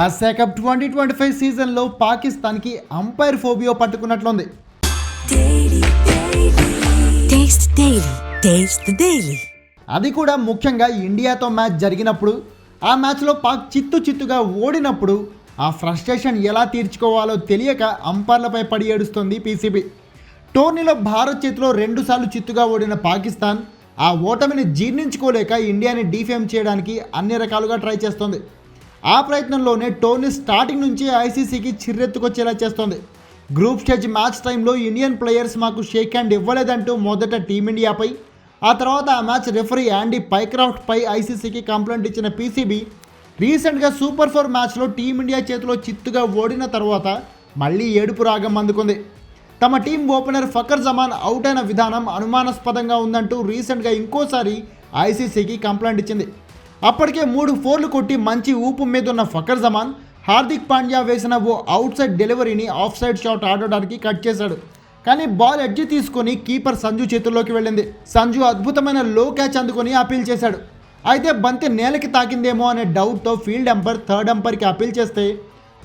Asia cup twenty twenty five సీజన్లో పాకిస్తాన్కి umpire ఫోబియో పట్టుకున్నట్లుంది. అది కూడా ముఖ్యంగా ఇండియాతో మ్యాచ్ జరిగినప్పుడు ఆ మ్యాచ్లో పాక్ చిత్తు చిత్తుగా ఓడినప్పుడు ఆ ఫ్రస్ట్రేషన్ ఎలా తీర్చుకోవాలో తెలియక అంపైర్లపై పడి ఏడుస్తుంది పీసీబీ. టోర్నీలో భారత్ చేతిలో రెండుసార్లు చిత్తుగా ఓడిన పాకిస్తాన్ ఆ ఓటమిని జీర్ణించుకోలేక ఇండియాని డీఫేమ్ చేయడానికి అన్ని రకాలుగా ట్రై చేస్తోంది. ఆ ప్రయత్నంలోనే టోర్నీ స్టార్టింగ్ నుంచి ఐసీసీకి చిర్రెత్తుకొచ్చేలా చేస్తోంది. గ్రూప్ స్టేజ్ మ్యాచ్ టైంలో ఇండియన్ ప్లేయర్స్ మాకు షేక్ హ్యాండ్ ఇవ్వలేదంటూ మొదట టీమిండియాపై ఆ తర్వాత ఆ మ్యాచ్ రెఫరీ యాండీ పైక్రాఫ్ట్ పై ఐసీసీకి కంప్లైంట్ ఇచ్చిన పీసీబీ రీసెంట్గా సూపర్ ఫోర్ మ్యాచ్లో టీమిండియా చేతిలో చిత్తుగా ఓడిన తర్వాత మళ్ళీ ఏడుపు రాగం అందుకుంది. తమ team opener Fakhar Zaman out అయిన విధానం అనుమానాస్పదంగా ఉందంటూ రీసెంట్గా ఇంకోసారి ఐసీసీకి కంప్లైంట్ ఇచ్చింది. అప్పటికే మూడు ఫోర్లు కొట్టి మంచి ఊపు మీద ఉన్న ఫకర్ జమాన్ హార్దిక్ పాండ్యా వేసిన ఓ అవుట్ సైడ్ డెలివరీని ఆఫ్ సైడ్ షాట్ ఆడడానికి కట్ చేశాడు. కానీ బాల్ ఎడ్జ్ తీసుకొని కీపర్ సంజు చేతుల్లోకి వెళ్ళింది. సంజు అద్భుతమైన లో క్యాచ్ అందుకొని అపీల్ చేశాడు. అయితే బంతి నేలకి తాకిందేమో అనే డౌట్తో ఫీల్డ్ అంపర్ థర్డ్ అంపర్కి అపీల్ చేస్తే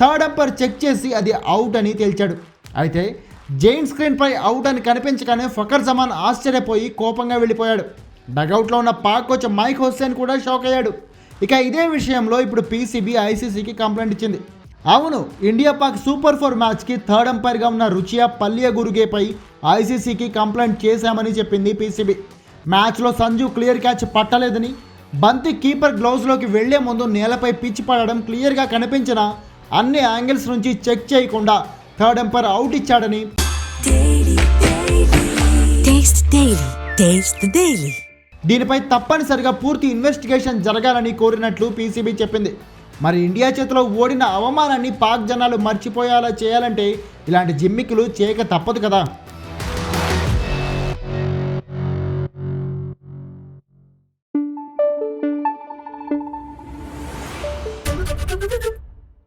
థర్డ్ అంపర్ చెక్ చేసి అది అవుట్ అని తేల్చాడు. అయితే జైన్ స్క్రీన్పై అవుట్ అని కనిపించగానే ఫకర్ జమాన్ ఆశ్చర్యపోయి కోపంగా వెళ్ళిపోయాడు. డగౌట్లో ఉన్న పాక్ కోచ్ మైక్ హుస్సేన్ కూడా షాక్ అయ్యాడు. ఇక ఇదే విషయంలో ఇప్పుడు పీసీబీ ఐసీసీకి కంప్లైంట్ ఇచ్చింది. అవును ఇండియా పాక్ సూపర్ ఫోర్ మ్యాచ్కి థర్డ్ అంపైర్గా ఉన్న రుచియా పల్లియ గురుగేపై ఐసీసీకి కంప్లైంట్ చేశామని చెప్పింది పీసీబీ మ్యాచ్లో సంజు క్లియర్ క్యాచ్ పట్టలేదని బంతి కీపర్ గ్లౌజ్లోకి వెళ్ళే ముందు నేలపై పిచ్ పడడం క్లియర్గా కనిపించిన అన్ని యాంగిల్స్ నుంచి చెక్ చేయకుండా థర్డ్ ఎంపైర్ అవుట్ ఇచ్చాడని దీనిపై తప్పనిసరిగా పూర్తి ఇన్వెస్టిగేషన్ జరగాలని కోరినట్లు పీసీబీ చెప్పింది మరి ఇండియా చేతిలో ఓడిన అవమానాన్ని పాక్ జనాలు మర్చిపోయేలా చేయాలంటే ఇలాంటి జిమ్మికులు చేయక తప్పదు కదా